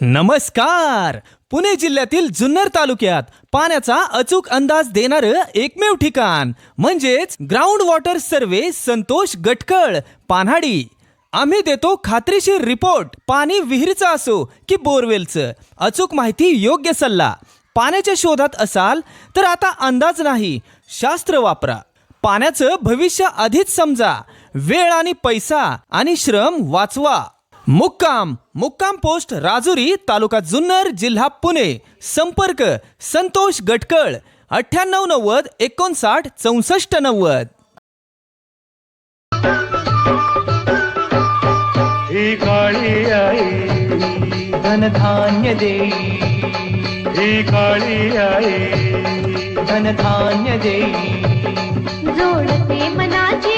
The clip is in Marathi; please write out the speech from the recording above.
नमस्कार! पुणे जिल्ह्यातील जुन्नर तालुक्यात पाण्याचा अचूक अंदाज देणारं एकमेव ठिकाण म्हणजेच ground water survey Santosh Gatkal Panhadi. आम्ही देतो खात्रीशीर रिपोर्ट पाणी विहिरीचं असो की बोरवेलचं. अचूक माहिती योग्य सल्ला. पाण्याच्या शोधात असाल तर आता अंदाज नाही शास्त्र वापरा. पाण्याचं भविष्य आधीच समजा. वेळ आणि पैसा आणि श्रम वाचवा. मुक्काम मुक्काम पोस्ट राजुरी तालुका जुन्नर जिल्हा पुणे. संपर्क संतोष गटकळ अठ्ठ्याण्णव नव्वद एकोणसाठ चौसष्ट नव्वद. ही काळी आई. धनधान्य देई ही काळी आई. धनधान्य देई जोडते मनाची